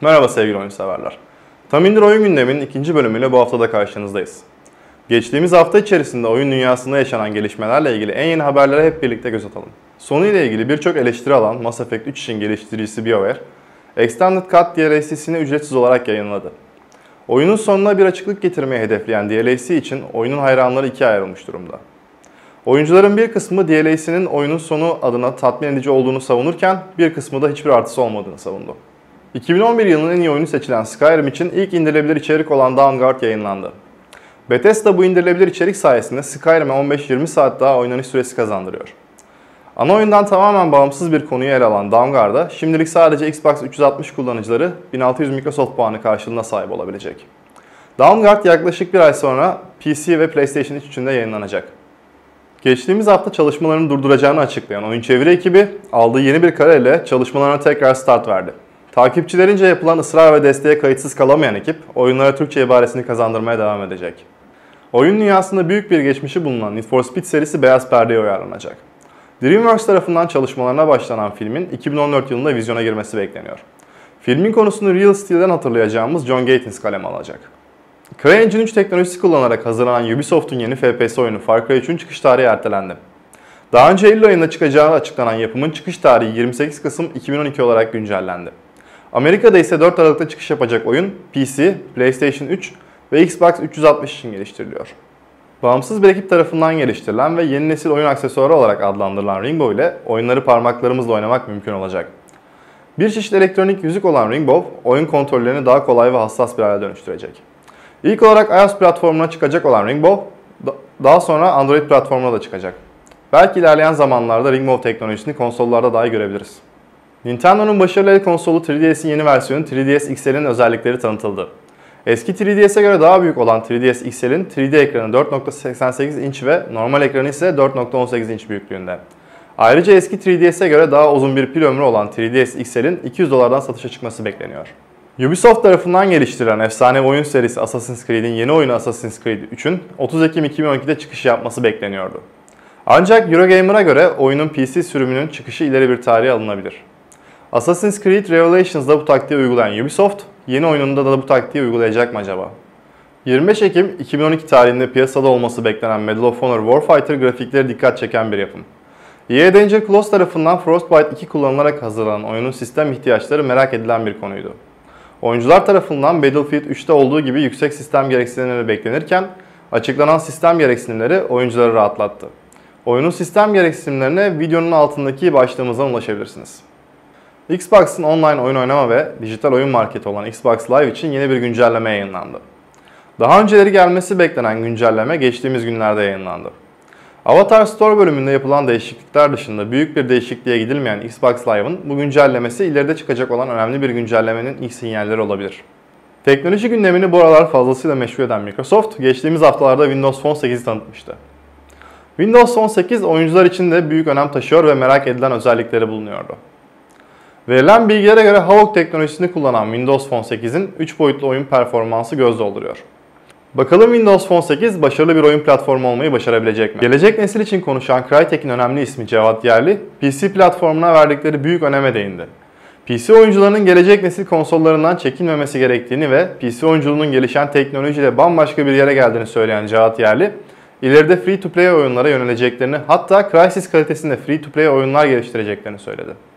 Merhaba sevgili oyun severler. Tam indir oyun gündeminin ikinci bölümüyle bu haftada karşınızdayız. Geçtiğimiz hafta içerisinde oyun dünyasında yaşanan gelişmelerle ilgili en yeni haberlere hep birlikte göz atalım. Sony ile ilgili birçok eleştiri alan Mass Effect 3 için geliştiricisi BioWare, Extended Cut DLC'sini ücretsiz olarak yayınladı. Oyunun sonuna bir açıklık getirmeyi hedefleyen DLC için oyunun hayranları ikiye ayrılmış durumda. Oyuncuların bir kısmı DLC'nin oyunun sonu adına tatmin edici olduğunu savunurken bir kısmı da hiçbir artısı olmadığını savundu. 2011 yılının en iyi oyunu seçilen Skyrim için ilk indirilebilir içerik olan Dawnguard yayınlandı. Bethesda bu indirilebilir içerik sayesinde Skyrim'e 15-20 saat daha oynanış süresi kazandırıyor. Ana oyundan tamamen bağımsız bir konuyu ele alan Dawnguard'a şimdilik sadece Xbox 360 kullanıcıları 1600 Microsoft puanı karşılığına sahip olabilecek. Dawnguard yaklaşık bir ay sonra PC ve PlayStation 3 için de yayınlanacak. Geçtiğimiz hafta çalışmalarını durduracağını açıklayan oyun çeviri ekibi aldığı yeni bir kareyle çalışmalarına tekrar start verdi. Takipçilerince yapılan ısrar ve desteğe kayıtsız kalamayan ekip oyunlara Türkçe ibaresini kazandırmaya devam edecek. Oyun dünyasında büyük bir geçmişi bulunan Need for Speed serisi beyaz perdeye uyarlanacak. DreamWorks tarafından çalışmalarına başlanan filmin 2014 yılında vizyona girmesi bekleniyor. Filmin konusunu Real Steel'den hatırlayacağımız John Gatins kaleme alacak. CryEngine 3 teknolojisi kullanarak hazırlanan Ubisoft'un yeni FPS oyunu Far Cry 3'ün çıkış tarihi ertelendi. Daha önce Eylül ayında çıkacağı açıklanan yapımın çıkış tarihi 28 Kasım 2012 olarak güncellendi. Amerika'da ise 4 Aralık'ta çıkış yapacak oyun PC, PlayStation 3 ve Xbox 360 için geliştiriliyor. Bağımsız bir ekip tarafından geliştirilen ve yeni nesil oyun aksesuarı olarak adlandırılan Ringbow ile oyunları parmaklarımızla oynamak mümkün olacak. Bir çeşit elektronik yüzük olan Ringbow, oyun kontrollerini daha kolay ve hassas bir hale dönüştürecek. İlk olarak iOS platformuna çıkacak olan Ringbow, daha sonra Android platformuna da çıkacak. Belki ilerleyen zamanlarda Ringbow teknolojisini konsollarda daha iyi görebiliriz. Nintendo'nun başarılı konsolu 3DS'in yeni versiyonu 3DS XL'in özellikleri tanıtıldı. Eski 3DS'e göre daha büyük olan 3DS XL'in 3D ekranı 4.88 inç ve normal ekranı ise 4.18 inç büyüklüğünde. Ayrıca eski 3DS'e göre daha uzun bir pil ömrü olan 3DS XL'in 200 dolardan satışa çıkması bekleniyor. Ubisoft tarafından geliştirilen efsane oyun serisi Assassin's Creed'in yeni oyunu Assassin's Creed 3'ün 30 Ekim 2012'de çıkış yapması bekleniyordu. Ancak Eurogamer'a göre oyunun PC sürümünün çıkışı ileri bir tarihe alınabilir. Assassin's Creed Revelations'da bu taktiği uygulayan Ubisoft, yeni oyununda da bu taktiği uygulayacak mı acaba? 25 Ekim 2012 tarihinde piyasada olması beklenen Medal of Honor Warfighter grafikleri dikkat çeken bir yapım. EA Danger Close tarafından Frostbite 2 kullanılarak hazırlanan oyunun sistem ihtiyaçları merak edilen bir konuydu. Oyuncular tarafından Battlefield 3'te olduğu gibi yüksek sistem gereksinimleri beklenirken, açıklanan sistem gereksinimleri oyuncuları rahatlattı. Oyunun sistem gereksinimlerine videonun altındaki başlığımızdan ulaşabilirsiniz. Xbox'ın online oyun oynama ve dijital oyun marketi olan Xbox Live için yeni bir güncelleme yayınlandı. Daha önceleri gelmesi beklenen güncelleme geçtiğimiz günlerde yayınlandı. Avatar Store bölümünde yapılan değişiklikler dışında büyük bir değişikliğe gidilmeyen Xbox Live'ın bu güncellemesi ileride çıkacak olan önemli bir güncellemenin ilk sinyalleri olabilir. Teknoloji gündemini bu aralar fazlasıyla meşgul eden Microsoft, geçtiğimiz haftalarda Windows Phone 8'i tanıtmıştı. Windows Phone 8 oyuncular için de büyük önem taşıyor ve merak edilen özellikleri bulunuyordu. Verilen bilgilere göre Havok teknolojisini kullanan Windows Phone 8'in 3 boyutlu oyun performansı göz dolduruyor. Bakalım Windows Phone 8 başarılı bir oyun platformu olmayı başarabilecek mi? Gelecek nesil için konuşan Crytek'in önemli ismi Cevat Yerli, PC platformuna verdikleri büyük öneme değindi. PC oyuncularının gelecek nesil konsollarından çekinmemesi gerektiğini ve PC oyunculuğunun gelişen teknolojiyle bambaşka bir yere geldiğini söyleyen Cevat Yerli, ileride free to play oyunlara yöneleceklerini hatta Crysis kalitesinde free to play oyunlar geliştireceklerini söyledi.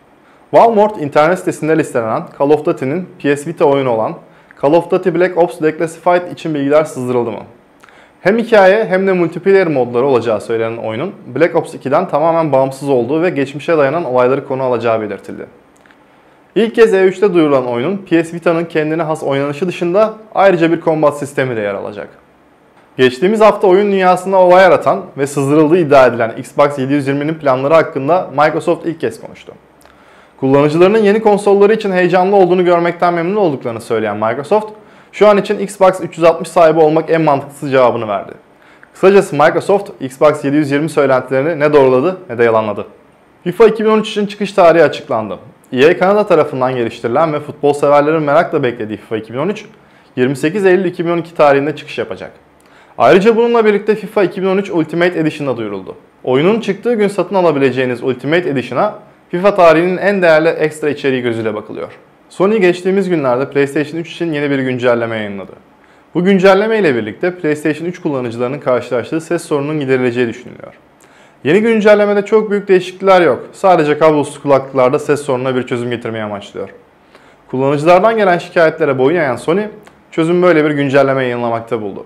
Walmart internet sitesinde listelenen Call of Duty'nin PS Vita oyunu olan Call of Duty Black Ops Declassified için bilgiler sızdırıldı mı? Hem hikaye hem de multiplayer modları olacağı söylenen oyunun Black Ops 2'den tamamen bağımsız olduğu ve geçmişe dayanan olayları konu alacağı belirtildi. İlk kez E3'te duyurulan oyunun PS Vita'nın kendine has oynanışı dışında ayrıca bir kombat sistemi de yer alacak. Geçtiğimiz hafta oyun dünyasında olay yaratan ve sızdırıldığı iddia edilen Xbox 720'nin planları hakkında Microsoft ilk kez konuştu. Kullanıcılarının yeni konsolları için heyecanlı olduğunu görmekten memnun olduklarını söyleyen Microsoft, şu an için Xbox 360 sahibi olmak en mantıklısı cevabını verdi. Kısacası Microsoft, Xbox 720 söylentilerini ne doğruladı ne de yalanladı. FIFA 2013 için çıkış tarihi açıklandı. EA Kanada tarafından geliştirilen ve futbol severlerin merakla beklediği FIFA 2013, 28 Eylül 2012 tarihinde çıkış yapacak. Ayrıca bununla birlikte FIFA 2013 Ultimate Edition'a duyuruldu. Oyunun çıktığı gün satın alabileceğiniz Ultimate Edition'a FIFA tarihinin en değerli ekstra içeriği gözüyle bakılıyor. Sony geçtiğimiz günlerde PlayStation 3 için yeni bir güncelleme yayınladı. Bu güncelleme ile birlikte PlayStation 3 kullanıcılarının karşılaştığı ses sorununun giderileceği düşünülüyor. Yeni güncellemede çok büyük değişiklikler yok. Sadece kablosuz kulaklıklarda ses sorununa bir çözüm getirmeyi amaçlıyor. Kullanıcılardan gelen şikayetlere boyun eğen Sony, çözüm böyle bir güncelleme yayınlamakta buldu.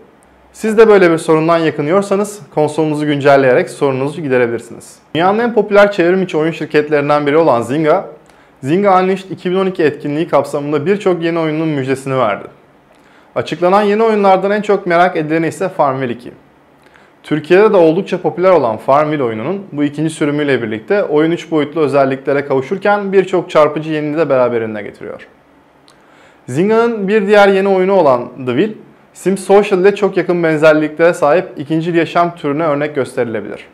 Siz de böyle bir sorundan yakınıyorsanız konsolunuzu güncelleyerek sorununuzu giderebilirsiniz. Dünyanın en popüler çevrim içi oyun şirketlerinden biri olan Zynga, Zynga Unleashed 2012 etkinliği kapsamında birçok yeni oyunun müjdesini verdi. Açıklanan yeni oyunlardan en çok merak edileni ise Farmville 2. Türkiye'de de oldukça popüler olan Farmville oyununun bu ikinci sürümüyle birlikte oyun 3 boyutlu özelliklere kavuşurken birçok çarpıcı yeniliği de beraberinde getiriyor. Zynga'nın bir diğer yeni oyunu olan The Will, Sims Social ile çok yakın benzerliklere sahip ikinci yaşam türüne örnek gösterilebilir.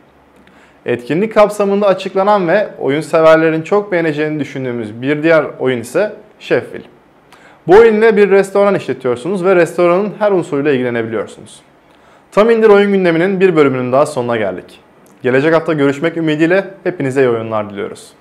Etkinlik kapsamında açıklanan ve oyun severlerin çok beğeneceğini düşündüğümüz bir diğer oyun ise Chefville. Bu oyun ile bir restoran işletiyorsunuz ve restoranın her unsuruyla ilgilenebiliyorsunuz. Tam indir oyun gündeminin bir bölümünün daha sonuna geldik. Gelecek hafta görüşmek ümidiyle hepinize iyi oyunlar diliyoruz.